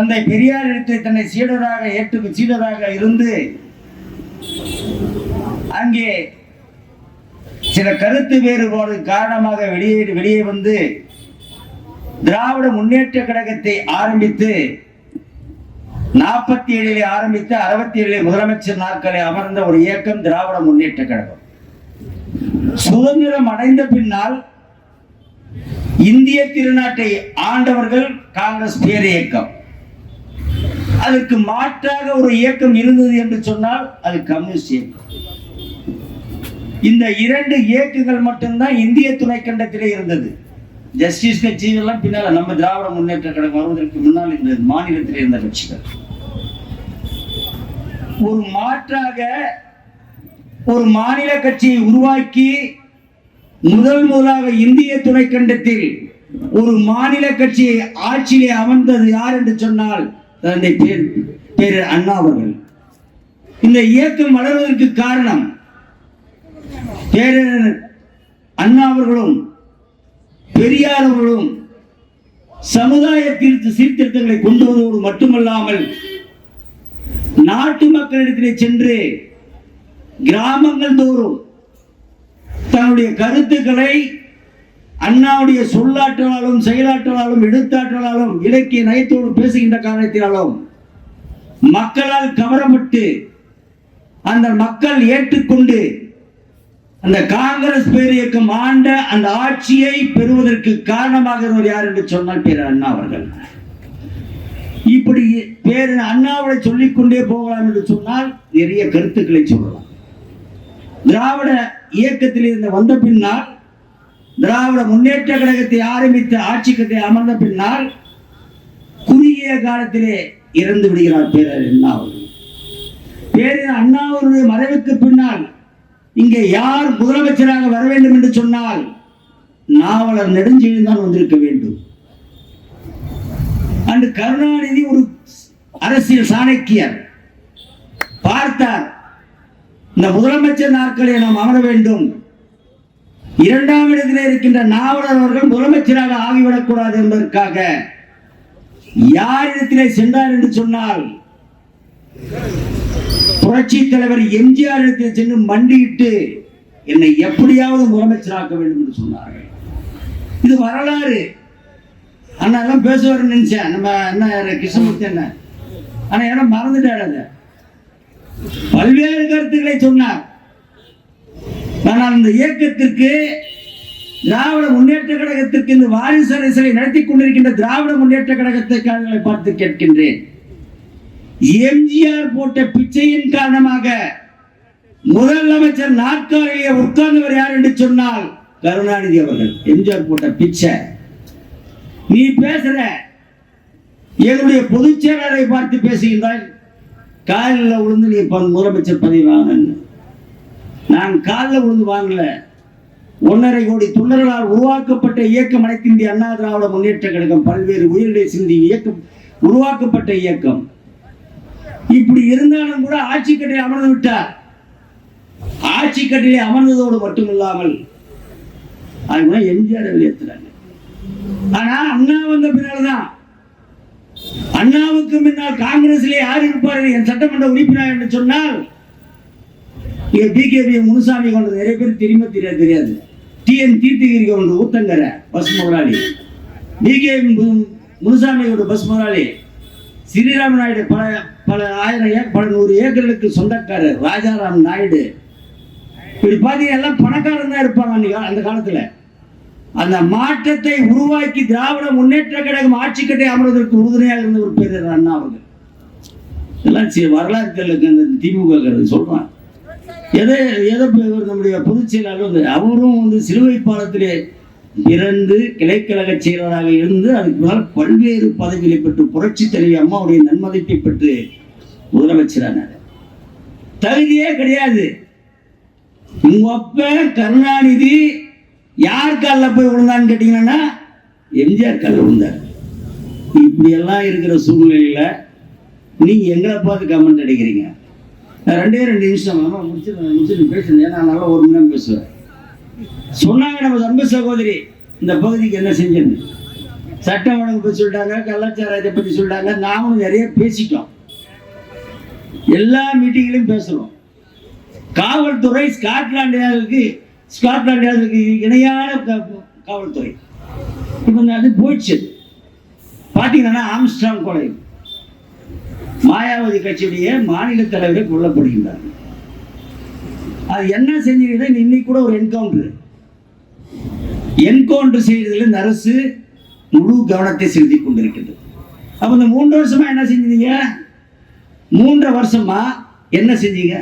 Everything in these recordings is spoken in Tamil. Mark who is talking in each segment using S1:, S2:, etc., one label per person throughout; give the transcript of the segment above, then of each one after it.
S1: தந்தை பெரியார் எடுத்து தன்னை சீடராக ஏற்று சீடராக இருந்து அங்கே சில கருத்து வேறுபாடு காரணமாக வெளியே வெளியே வந்து திராவிட முன்னேற்ற கழகத்தை ஆரம்பித்து நாற்பத்தி ஏழிலே ஆரம்பித்து அறுபத்தி ஏழிலே முதலமைச்சர் நாட்களை அமர்ந்த ஒரு இயக்கம் திராவிட முன்னேற்ற கழகம். சுதந்திரம் அடைந்த பின்னால் இந்திய திருநாட்டை ஆண்டவர்கள் காங்கிரஸ் பேர் இயக்கம். அதற்கு மாற்றாக ஒரு இயக்கம் இருந்தது என்று சொன்னால் அது கம்யூனிஸ்ட் இயக்கம். இந்த இரண்டு இயக்கங்கள் மட்டும்தான் இந்திய துணைக்கண்டத்திலே இருந்தது. ஜஸ்டிஸ் கட்சி எல்லாம் பின்னால நம்ம திராவிட முன்னேற்ற கழகம் வருவதற்கு முன்னால் இந்த மாநிலத்தில் இருந்த கட்சிகள். ஒரு மாற்றாக ஒரு மாநில கட்சியை உருவாக்கி முதல் முதலாக இந்திய துணைக்கண்டத்தில் ஒரு மாநில கட்சியை ஆட்சியிலே அமர்ந்தது யார் என்று சொன்னால் தந்தை பேர் பேரர் அண்ணா அவர்கள். இந்த இயக்கம் வளர்வதற்கு காரணம் பேரர் அண்ணா அவர்களும் பெரியார் அவர்களும் சமுதாய சீர்திருத்தங்களை கொண்டு வருவதோடு மட்டுமல்லாமல் நாட்டு மக்களிடத்திலே சென்று கிராமங்கள் தோறும் தன்னுடைய கருத்துக்களை அண்ணாவுடைய சொல்லாற்றலாலும் செயலாற்றலாலும் எடுத்தாற்றலாலும் இலக்கிய நயத்தோடு பேசுகின்ற காரணத்தினாலும் மக்களால் கவரப்பட்டு அந்த மக்கள் ஏற்றுக்கொண்டு அந்த காங்கிரஸ் பேர் இயக்கம் ஆண்ட அந்த ஆட்சியை பெறுவதற்கு காரணமாக இருந்தவர் யார் என்று சொன்னால் பேர் அண்ணா அவர்கள். இப்படி பேர் அண்ணாவை சொல்லிக்கொண்டே போகலாம் என்று சொன்னால் நிறைய கருத்துக்களை சொல்லலாம். திராவிட இயக்கத்தில் இருந்து வந்த பின்னால் திராவிட முன்னேற்ற கழகத்தை ஆரம்பித்து ஆட்சி கட்டை அமர்ந்த பின்னால் குறுகிய காலத்திலே இறந்து விடுகிறார் பேரர் அண்ணா அவர்கள். பேரர் அண்ணா அவருடைய மறைவுக்கு பின்னால் இங்கே யார் முதலமைச்சராக வர வேண்டும் என்று சொன்னால் நாவலர் நெடுஞ்செழியன் தான் வந்திருக்க வேண்டும். அன்று கருணாநிதி ஒரு அரசியல் சாணக்கியர். பார்த்தார் இந்த முதலமைச்சர் நாட்களை நாம் அமர வேண்டும். இரண்டாம் இடத்தில் இருக்கின்ற நாவலர் அவர்கள் முதலமைச்சராக ஆகிவிடக்கூடாது என்பதற்காக யாரிடத்திலே சென்றார் என்று சொன்னால் புரட்சி தலைவர் எம்ஜிஆர் இடத்தில் சென்று மண்டியிட்டு என்னை எப்படியாவது முதலமைச்சராக்க வேண்டும் என்று சொன்னார்கள். இது வரலாறு. அண்ணா எல்லாம் பேசுவார் நினைச்சேன். நம்ம என்ன கிருஷ்ணமூர்த்தி என்ன ஆனா இடம் மறந்துட்டாரு அதை. பல்வேறு கருத்துக்களை சொன்னார். ஆனால் இந்த இயக்கத்திற்கு திராவிட முன்னேற்ற கழகத்திற்கு இந்த வாரிசு அரசியலை நடத்தி கொண்டிருக்கின்ற திராவிட முன்னேற்ற கழகத்தை பார்த்து கேட்கின்றேன். எம்ஜிஆர் போட்ட பிச்சையின் காரணமாக முதலமைச்சர் நாற்காலியை உட்கார்ந்தவர் யார் என்று சொன்னால் கருணாநிதி அவர்கள். எம்ஜிஆர் போட்ட பிச்சை. நீ பேசுற. என்னுடைய பொதுச் செயலாளரை பார்த்து பேசுகின்றாய். காலில் விழுந்து நீ முதலமைச்சர் பதவி வாங்கன்னு. நான் காலில் விழுந்து வாங்கல. ஒன்றரை கோடி தொண்டர்களால் உருவாக்கப்பட்ட இயக்கம் அனைத்திந்திய அண்ணா திராவிட முன்னேற்ற கழகம் பல்வேறு உயிரிழை சிந்தி இயக்கம் உருவாக்கப்பட்ட இயக்கம். இப்படி இருந்தாலும் கூட ஆட்சி கட்டில் அமர்ந்து விட்டார். ஆட்சி கட்டிலே அமர்ந்ததோடு மட்டுமில்லாமல் அது கூட எம்ஜிஆர் வெளியேற்றுறாங்க ஆனா அண்ணா வந்த பின்னால்தான். அண்ணாவுக்கு முன்னால் காங்கிரஸிலே யார் இருப்பார்கள் என் சட்டமன்ற உறுப்பினர் என்று சொன்னால் இங்க பிகேபி முனுசாமி கொண்டது நிறைய பேர் திரும்ப தெரியாது தெரியாது. டிஎன் தீர்த்தகிரி கொண்டு ஊத்தங்கிற பஸ் முதலாளி. பிகேபி முனுசாமி கொண்டு பஸ் முதலாளி. ஸ்ரீராம நாயுடு பல பல ஆயிரம் ஏ பல நூறு ஏக்கர்களுக்கு சொந்தக்காரர் ராஜாராம் நாயுடு. இப்படி பார்த்தீங்கன்னா எல்லாம் பணக்காரன் தான் இருப்பாங்க அன்னைக்கு அந்த காலத்தில். அந்த மாற்றத்தை உருவாக்கி திராவிட முன்னேற்ற கழகம் ஆட்சி கட்டை அமர்வதற்கு உறுதுணையாக இருந்த ஒரு பேர் அண்ணா அவர்கள். எல்லாம் சி- வரலாறு அந்த திமுக சொல்றான் எதை எதை இவர் நம்முடைய பொதுச் செயலாளர் வந்து அவரும் வந்து சிலுவை பாலத்திலே பிறந்து கிளைக்கழக செயலராக இருந்து அதுக்கு மேல பல்வேறு பதவிகளை பெற்று புரட்சி தலைவி அம்மாவுடைய நன்மதிப்பை பெற்று முதலமைச்சரானார். தகுதியே கிடையாது. உங்க அப்ப கருணாநிதி யார் காலில் போய் விழுந்தான்னு கேட்டீங்கன்னா எம்ஜிஆர் காலில் விழுந்தார். இப்படி எல்லாம் இருக்கிற சூழ்நிலையில நீங்க எங்களை பார்த்து கமெண்ட் அடிக்கிறீங்க. ரெண்டே ரெண்டு நிமிஷம் ஆமா, முடிச்சு முடிச்சு பேசுறேன் நான் நல்லா ஒரு மணி நேரம் பேசுவேன். சொன்னாங்க நம்ம அன்பு சகோதரி இந்த பகுதிக்கு என்ன செஞ்சது சட்டம் ஒழுங்கு பற்றி சொல்லிட்டாங்க கலாச்சாரத்தை பற்றி சொல்லிட்டாங்க நாமும் நிறைய பேசிட்டோம். எல்லா மீட்டிங்லையும் பேசுகிறோம் காவல்துறை ஸ்காட்லாந்து யாருக்கு இணையான காவல்துறை. இப்போ அது போயிடுச்சு. பார்த்தீங்கன்னா ஆம்ஸ்ட்ராங் கொலை. மாயாவதி கட்சியுடைய மாநில தலைவரை கொல்லப்படுகின்றார் அது என்ன செஞ்சீங்கன்னா இன்னைக்கு கூட ஒரு என்கவுண்டர் என்கவுண்டர் செய்யறதுல இந்த அரசு முழு கவனத்தை செலுத்தி கொண்டிருக்கிறது அப்ப இந்த மூன்று வருஷமா என்ன செஞ்சீங்க? மூன்றரை வருஷமா என்ன செஞ்சீங்க?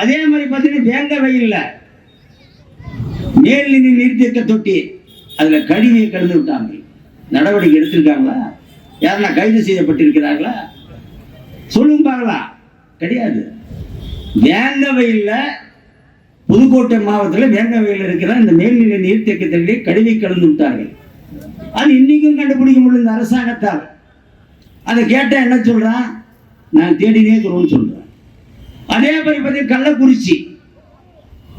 S1: அதே மாதிரி பார்த்தீங்கன்னா வேங்க வெயில்ல மேல்நிலை நீர்த்தேக்க தொட்டி அதுல கழிவை கலந்து விட்டாங்க. நடவடிக்கை எடுத்திருக்காங்களா? யாரெல்லாம் கைது செய்யப்பட்டிருக்கிறார்களா? சொல்லுங்க பார்க்கலாம். கிடையாது. வேங்க புதுக்கோட்டை மாவட்டத்தில் வேங்க இருக்கிற இந்த மேல்நிலை நீர்த்தேக்கத்திலே கழிவை கலந்து விட்டார்கள். அது இன்னைக்கும் கண்டுபிடிக்க முடியல இந்த அரசாங்கத்தால். அதை கேட்டால் என்ன சொல்கிறான் நான் தேடினே சொல்லுவோம்னு சொல்கிறேன் அதே மாதிரி பார்த்தீங்கன்னா கள்ளக்குறிச்சி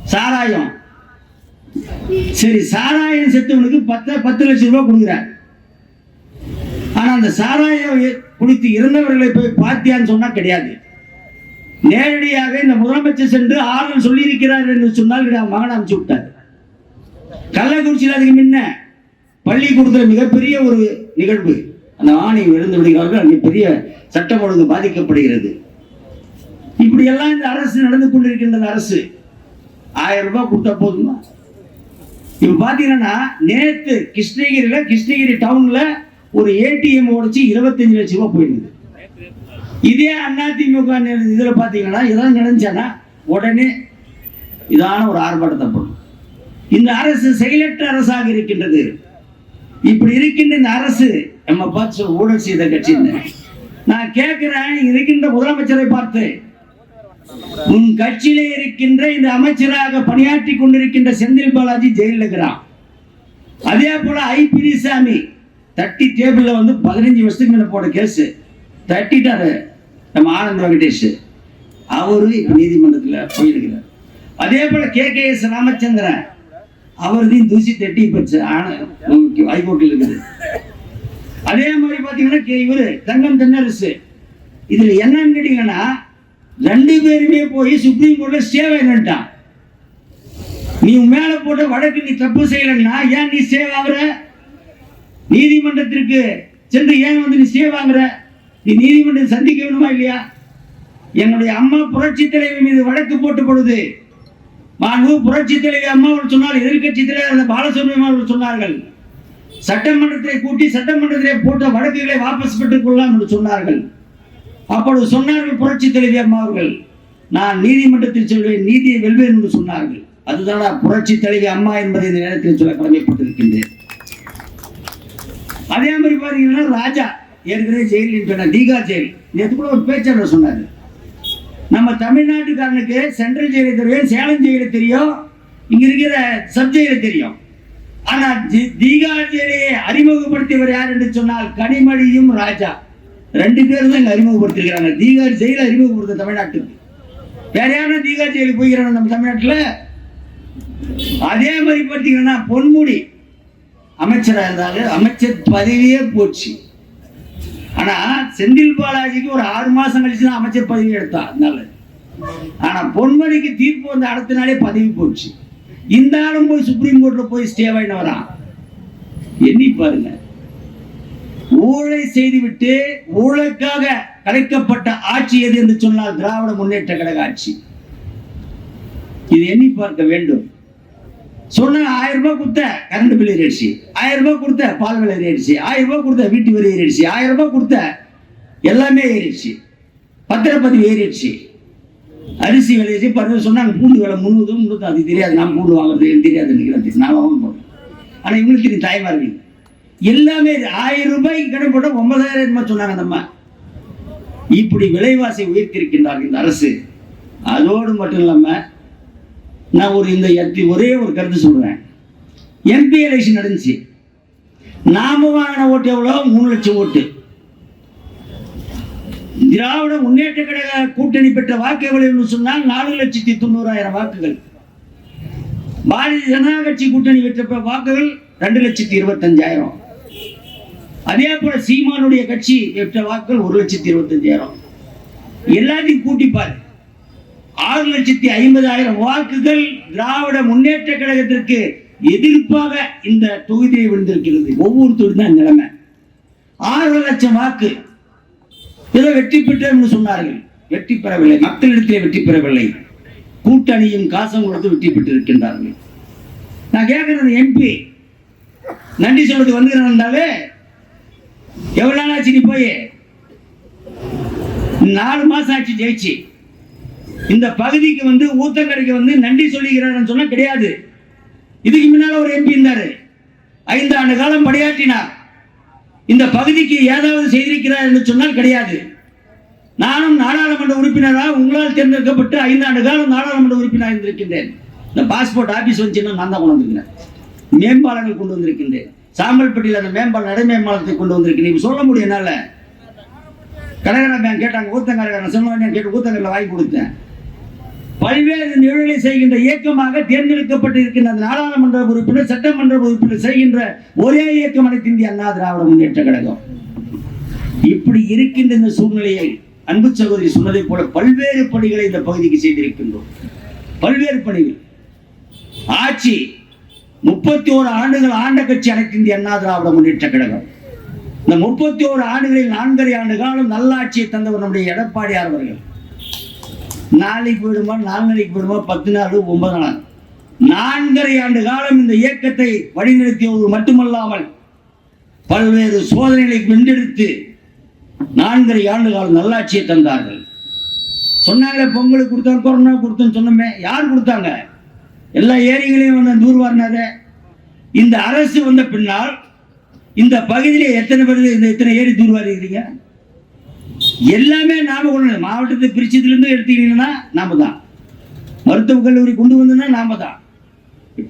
S1: சாராயம். சரி சாராயம் செத்தவனுக்கு பத்து பத்து லட்சம் ரூபாய் கொடுக்குறேன் ஆனா அந்த சாராயம் குடித்து இறந்தவர்களை போய் பார்த்தியான்னு சொன்னா கிடையாது. நேரடியாக இந்த முதலமைச்சர் சென்று ஆறுதல் சொல்லியிருக்கிறார் என்று சொன்னால் மகன் அனுப்பிச்சு விட்டார். கள்ளக்குறிச்சியில் அதுக்கு முன்ன பள்ளிக்கூடத்தில் மிகப்பெரிய ஒரு நிகழ்வு. அந்த ஆணை விழுந்து விடுகிறார்கள் அங்கே பெரிய சட்டம் ஒழுங்கு பாதிக்கப்படுகிறது. இப்படியெல்லாம் இந்த அரசு நடந்து கொண்டிருக்கின்ற அரசு. ஆயிரம் ரூபாய் கொடுத்தா போதுமா? இப்ப பாத்தீங்கன்னா நேத்து கிருஷ்ணகிரியில கிருஷ்ணகிரி டவுன்ல ஒரு ஏடிஎம் உடைச்சு இருபத்தஞ்சு லட்சம் ரூபாய் போயிருந்தது. இதே அதிமுக இதில் பார்த்தீங்கன்னா இதெல்லாம் நடந்துச்சானா உடனே இதான ஒரு ஆர்ப்பாட்டத்தை போடும் இந்த அரசு செயலற்ற அரசாக இருக்கின்றது. இப்படி இருக்கின்ற இந்த அரசு நம்ம பார்த்து ஊழல் செய்த கட்சின்னு நான் கேட்கிறேன் இருக்கின்ற முதலமைச்சரை பார்த்து. உன் கட்சியிலே இருக்கின்ற இந்த அமைச்சராக பணியாற்றி கொண்டிருக்கின்ற செந்தில் பாலாஜி ஜெயிலில் இருக்கிறான். அதே போல ஐ. பிரிசாமி தட்டி டேபிளில் வந்து பதினஞ்சு வருஷத்துக்கு மேலே போட கேஸ் தட்டிட்டாரு நம்ம ஆனந்த் வெங்கடேஷ். அவரு நீதிமன்றத்தில் நீதிமன்றத்துல போயிருக்கிறார். அதே போல கே கே எஸ் ராமச்சந்திரன் அவர்தையும் தூசி தட்டி இப்ப ஹைகோர்ட்டில் இருக்குது. அதே மாதிரி பாத்தீங்கன்னா இவர் தங்கம் தென்னரசு. இதுல என்னன்னு கேட்டீங்கன்னா ரெண்டு பேருமே போய் சுப்ரீம் கோர்ட்டில் ஸ்டே வாங்கிட்டான் நீ உன் மேல போட்ட வழக்கு நீ தப்பு செய்யலைன்னா ஏன் நீ சேவ் ஆகுற? நீதிமன்றத்திற்கு சென்று ஏன் வந்து நீ ஸ்டே வாங்குற? நீ நீதிமன்றம் சந்திக்க வேணுமா இல்லையா? என்னுடைய அம்மா புரட்சி தலைவி மீது வழக்கு போட்டு பொழுது மாண்பு புரட்சி தலைவி அம்மா அவர்கள் சொன்னால் எதிர்க்கட்சி தலைவர் அந்த பாலசுப்ரமணியம் அவர்கள் சொன்னார்கள். சட்டமன்றத்தை கூட்டி சட்டமன்றத்திலே போட்ட வழக்குகளை வாபஸ் பெற்றுக் கொள்ளலாம் என்று சொன்னார்கள். அப்பொழுது சொன்னார்கள் புரட்சி தலைவி அம்மா அவர்கள் நான் நீதிமன்றத்தில் செல்வேன் நீதியை வெல்வேன் என்று சொன்னார்கள். அதுதான் புரட்சி தலைவி அம்மா என்பதை இந்த நேரத்தில் சொல்ல கடமைப்பட்டிருக்கின்றேன். அதே மாதிரி பார்த்தீங்கன்னா ராஜா. ஏற்கனவே ஜெயிலில் சொன்ன தீகா ஜெயில். நேற்று கூட ஒரு பேச்சாளர் சொன்னார். நம்ம தமிழ்நாட்டுக்காரனுக்கு சென்ட்ரல் ஜெயிலை தெரியும் சேலம் ஜெயிலை தெரியும் இங்க இருக்கிற சப் ஜெயிலை தெரியும். ஆனா தி- தீகா ஜெயிலையை அறிமுகப்படுத்தியவர் யார் என்று சொன்னால் கனிமொழியும் ராஜா. ரெண்டு பேரும் தான் இங்க அறிமுகப்படுத்திருக்கிறாங்க. தீகா ஜெயிலை அறிமுகப்படுத்த தமிழ்நாட்டுக்கு. வேற யாரும் தீகா ஜெயிலுக்கு போய்கிறாங்க நம்ம தமிழ்நாட்டுல? அதே மாதிரி பார்த்தீங்கன்னா பொன்முடி. அமைச்சராக இருந்தாங்க. அமைச்சர் பதவியே போச்சு. ஆனா செந்தில் பாலாஜிக்கு ஒரு ஆறு மாசம் கழிச்சு தான் அமைச்சர் பதவி எடுத்தா அதனால. ஆனா பொன்மணிக்கு தீர்ப்பு வந்த அடுத்த நாளே பதவி போச்சு. இந்த ஆளும் போய் சுப்ரீம் கோர்ட்ல போய் ஸ்டே வாங்கிட்டு வரான் எண்ணி பாருங்க. ஊழலை செய்துவிட்டு ஊழலுக்காக கலைக்கப்பட்ட ஆட்சி எது என்று சொன்னால் திராவிட முன்னேற்ற கழக ஆட்சி. இது எண்ணி பார்க்க வேண்டும். சொன்ன ஆயிரம் ரூபாய் கொடுத்த கரண்ட் பில் ஏறிடுச்சு. ஆயிரம் ரூபாய் கொடுத்த பால் விலை ஏறிடுச்சு. ஆயிரம் ரூபாய் கொடுத்த வீட்டு வரி ஏறிடுச்சு. ஆயிரம் ரூபாய் கொடுத்த எல்லாமே ஏறிடுச்சு. பத்திரப்பதிவு ஏறிடுச்சு. அரிசி விளையிச்சு பருவம் சொன்னாங்க பூண்டு விலை முந்நூறு முந்நூறு அது தெரியாது. நான் பூண்டு வாங்குறது எனக்கு தெரியாது நினைக்கிறேன் நான் வாங்க போகிறேன் ஆனால் இவங்களுக்கு தெரியும் தாய்மார்கள் எல்லாமே ஆயிரம் ரூபாய்க்கு கடன் போட்டால் ஒன்பதாயிரம் ரூபாய் சொன்னாங்க நம்ம இப்படி விலைவாசி உயர்த்திருக்கின்றார்கள் இந்த அரசு. அதோடு மட்டும் இல்லாமல் நான் ஒரு இந்த எத்தி ஒரே ஒரு கருத்து சொல்றேன் எம்பி எலெக்ஷன் நடந்துச்சு. நாம வாங்கின ஓட்டு எவ்வளோ? மூணு லட்சம் ஓட்டு. திராவிட முன்னேற்ற கழக கூட்டணி பெற்ற வாக்கு எவ்வளவு சொன்னால் நாலு லட்சத்தி தொண்ணூறாயிரம் வாக்குகள். பாரதிய ஜனதா கட்சி கூட்டணி பெற்ற வாக்குகள் ரெண்டு லட்சத்தி இருபத்தஞ்சாயிரம். அதே போல சீமானுடைய கட்சி பெற்ற வாக்குகள் ஒரு லட்சத்தி இருபத்தஞ்சாயிரம். எல்லாத்தையும் கூட்டிப்பாரு ஆறு லட்சத்தி ஐம்பதாயிரம் வாக்குகள் திராவிட முன்னேற்ற கழகத்திற்கு எதிர்ப்பாக இந்த தொகுதியை விழுந்திருக்கிறது. ஒவ்வொரு தொகுதி தான் நிலைமை. ஆறு லட்சம் வாக்கு. ஏதோ வெற்றி பெற்றோம் என்று சொன்னார்கள். வெற்றி பெறவில்லை. மக்களிடத்திலே வெற்றி பெறவில்லை. கூட்டணியும் காசம் கொடுத்து வெற்றி பெற்றிருக்கின்றார்கள். நான் கேட்கறது எம்பி நன்றி சொல்றது வந்துகிறாண்டாவே எவ்வளவு நாள் ஆச்சு நீ போய்? நாலு மாசம் ஆச்சு ஜெயிச்சு. இந்த பகுதிக்கு வந்து ஊத்தங்கரைக்கு வந்து நன்றி சொல்லுகிறார்னு சொன்னா கிடையாது. இதுக்கு முன்னால ஒரு எம்பி இருந்தாரு. ஐந்து ஆண்டு காலம் பணியாற்றினார். இந்த பகுதிக்கு ஏதாவது செய்திருக்கிறார் என்று சொன்னால் கிடையாது. நானும் நாடாளுமன்ற உறுப்பினராக உங்களால் தேர்ந்தெடுக்கப்பட்டு ஐந்து ஆண்டு காலம் நாடாளுமன்ற உறுப்பினராக இருந்திருக்கின்றேன். இந்த பாஸ்போர்ட் ஆபீஸ் வந்துச்சுன்னா நான் தான் கொண்டு வந்திருக்கிறேன். மேம்பாலங்கள் கொண்டு வந்திருக்கின்றேன். சாம்பல்பட்டியில் அந்த மேம்பாலம் நடை மேம்பாலத்தை கொண்டு வந்திருக்கேன் சொல்ல முடியும் என்னால? கனகரா பேங்க் கேட்டாங்க ஊத்தங்கரை சொன்ன கேட்டு ஊத்தங்கரில் வாங்கி கொடுத்தேன். பல்வேறு நிகழ்வுகளை செய்கின்ற இயக்கமாக தேர்ந்தெடுக்கப்பட்டு இருக்கின்ற அந்த நாடாளுமன்ற உறுப்பினர் சட்டமன்ற உறுப்பினர் செய்கின்ற ஒரே இயக்கம் அனைத்து இந்திய அண்ணா திராவிட முன்னேற்ற கழகம். இப்படி இருக்கின்ற இந்த சூழ்நிலையை அன்பு சகோதரி சொன்னதை போல பல்வேறு பணிகளை இந்த பகுதிக்கு செய்திருக்கின்றோம். பல்வேறு பணிகள். ஆட்சி முப்பத்தி ஓரு ஆண்டுகள் ஆண்ட கட்சி அனைத்து இந்திய அண்ணா திராவிட முன்னேற்ற கழகம். இந்த முப்பத்தி ஓரு ஆண்டுகளில் நான்கரை ஆண்டு காலம் நல்லாட்சியை தந்தவர் நம்முடைய எடப்பாடியார் அவர்கள். நாளைக்கு போயிடுமா நாலு நாளைக்கு போயிடுமா? பத்து நாள் ஒன்பது நாள். நான்கரை ஆண்டு காலம் இந்த இயக்கத்தை வழிநடத்தியவர் மட்டுமல்லாமல் பல்வேறு சோதனைகளை வென்றெடுத்து நான்கரை ஆண்டு காலம் நல்லாட்சியை தந்தார்கள். சொன்னாங்களே பொங்கலுக்கு கொடுத்தாங்க கொரோனா கொடுத்தோன்னு சொன்னோமே யார் கொடுத்தாங்க? எல்லா ஏரிகளையும் வந்து தூர்வாரினாரு இந்த அரசு வந்த பின்னால் இந்த பகுதியில் எத்தனை பேர் இந்த எத்தனை ஏரி தூர்வாரிக்கிறீங்க எல்லாமே நாம கொண்டு மாவட்டத்தை பிரிச்சதுல இருந்து எடுத்துக்கிட்டீங்கன்னா நாம தான். மருத்துவக் கல்லூரி கொண்டு வந்ததுன்னா நாம தான்.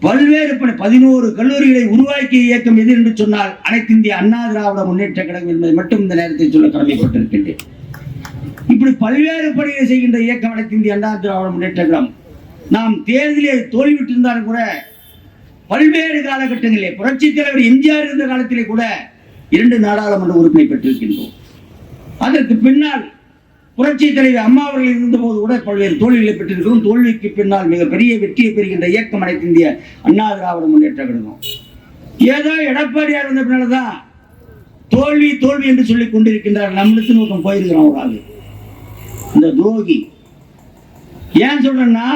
S1: பல்வேறு பதினோரு கல்லூரிகளை உருவாக்கிய இயக்கம் எது என்று சொன்னால் அனைத்து இந்திய அண்ணா திராவிட முன்னேற்ற கழகம் என்பதை மட்டும் இந்த நேரத்தில் சொல்ல கடமைப்பட்டிருக்கின்றேன். இப்படி பல்வேறு பணிகளை செய்கின்ற இயக்கம் அனைத்து இந்திய அண்ணா திராவிட முன்னேற்ற கழகம். நாம் தேர்தலே தோல்விட்டிருந்தாலும் கூட பல்வேறு காலகட்டங்களிலே புரட்சித் தலைவர் எம்ஜிஆர் இருந்த காலத்திலே கூட இரண்டு நாடாளுமன்ற உறுப்பினை பெற்றிருக்கின்றோம். அதற்கு பின்னால் புரட்சி தலைவர் அம்மா அவர்கள் இருந்தபோது கூட பல்வேறு தோல்விகளை பெற்றிருக்கிறோம். தோல்விக்கு பின்னால் மிகப்பெரிய வெற்றியை பெறுகின்ற இயக்கம் அனைத்து இந்திய அண்ணா திராவிட முன்னேற்ற கழகம். ஏதோ எடப்பாடியார் இருந்த பின்னால்தான் தோல்வி தோல்வி என்று சொல்லிக் கொண்டிருக்கின்றார் நம்மளுக்கு ஒருத்தன் போயிருக்கிறான் ஒரு ஆள். இந்த துரோகி. ஏன் சொல்றேன்னா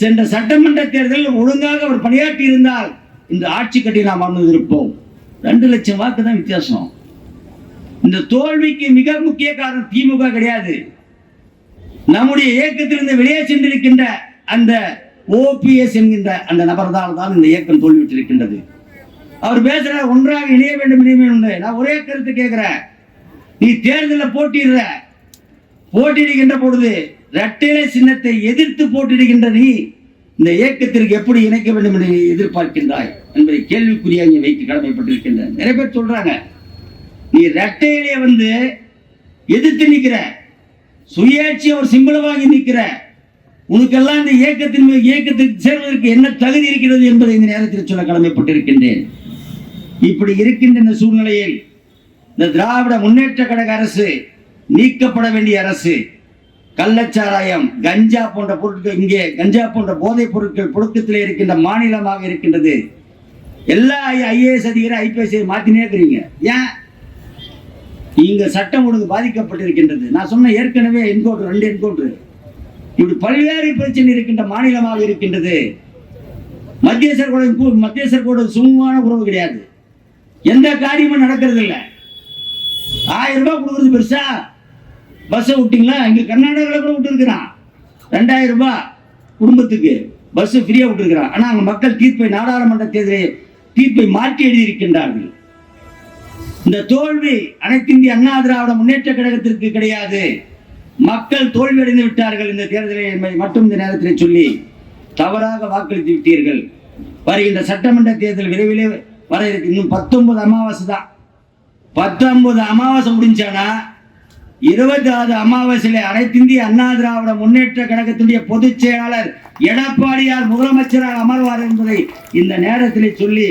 S1: சென்ற சட்டமன்ற தேர்தலில் ஒழுங்காக அவர் பணியாற்றி இருந்தால் இந்த ஆட்சி கட்டி நாம் அமர்ந்திருப்போம் ரெண்டு லட்சம் வாக்கு தான் வித்தியாசம். இந்த தோல்விக்கு மிக முக்கிய காரணம் திமுக கிடையாது. நம்முடைய இயக்கத்திலிருந்து வெளியே சென்றிருக்கின்ற அந்த ஓபிஎஸ் என்கின்ற அந்த நபர்தால் தான் இந்த இயக்கம் தோல்விட்டிருக்கின்றது அவர் பேசுற ஒன்றாக இணைய வேண்டும் இணைய வேண்டும் நான் ஒரே கருத்து கேட்கிறேன். நீ தேர்தலில் போட்டிடுற போட்டியிடுகின்ற பொழுது இரட்டைலை சின்னத்தை எதிர்த்து போட்டியிடுகின்ற நீ இந்த இயக்கத்திற்கு எப்படி இணைக்க வேண்டும் என்று எதிர்பார்க்கின்றாய் என்பதை கேள்விக்குறியாக இங்கே வைக்க கடமைப்பட்டிருக்கின்ற. நிறைய பேர் சொல்றாங்க நீ ரெட்டையிலே வந்து எதிர்த்து நிற்கிற சுயாட்சி ஒரு சிம்பிள வாங்கி உனக்கெல்லாம் இந்த இயக்கத்தின் மீது- இயக்கத்துக்கு சேர்வதற்கு என்ன தகுதி இருக்கிறது என்பதை இந்த நேரத்தில் சொல்ல கடமைப்பட்டிருக்கின்றேன். இப்படி இருக்கின்ற இந்த சூழ்நிலையில் இந்த திராவிட முன்னேற்ற கழக அரசு நீக்கப்பட வேண்டிய அரசு கள்ளச்சாராயம் கஞ்சா போன்ற பொருட்கள் இங்கே கஞ்சா போன்ற போதைப் பொருட்கள் புழக்கத்தில் இருக்கின்ற மாநிலமாக இருக்கின்றது. எல்லா ஐஏஎஸ் அதிகாரி ஐபிஎஸ் மாத்தினே இருக்கிறீங்க. ஏன்? இங்க சட்டம் ஒழுங்கு பாதிக்கப்பட்டிருக்கின்றது. நான் சொன்ன ஏற்கனவே என்கவுண்டர் ரெண்டு என்கவுண்டர் இப்படி பல்வேறு பிரச்சனை இருக்கின்ற மாநிலமாக இருக்கின்றது. மத்தியஸ்தர் கூட கு- மத்தியஸ்தர் கூட சுமூகமான உறவு கிடையாது. எந்த காரியமும் நடக்கிறது இல்ல. ஆயிரம் ரூபாய் கொடுக்குறது பெருசா? பஸ்ஸை விட்டீங்களா? இங்க கர்நாடகாவில் கூட விட்டுருக்கிறான். ரெண்டாயிரம் ரூபாய் குடும்பத்துக்கு பஸ் ஃப்ரீயா விட்டுருக்கிறான். ஆனா அங்க மக்கள் தீர்ப்பை நாடாளுமன்ற தேர்தலை தீர்ப்பை மாற்றி எழுதியிருக்கின்றார்கள். இந்த தோல்வி அனைத்திந்திய அண்ணா திராவிட முன்னேற்ற கழகத்திற்கு கிடையாது. மக்கள் தோல்வியடைந்து விட்டார்கள் இந்த தேர்தலை என்பதை மட்டும் இந்த நேரத்தில் சொல்லி தவறாக வாக்களித்து விட்டீர்கள். வருகின்ற சட்டமன்ற தேர்தல் விரைவிலே வர இருக்கு. இன்னும் பத்தொன்பது அமாவாசை தான். பத்தொன்பது அமாவாசை முடிஞ்சானா இருபத்தி ஆறு அமாவாசையில அனைத்திந்திய அண்ணா திராவிட முன்னேற்ற கழகத்துடைய பொதுச் செயலாளர் எடப்பாடியார் முதலமைச்சராக அமர்வார் என்பதை இந்த நேரத்தில் சொல்லி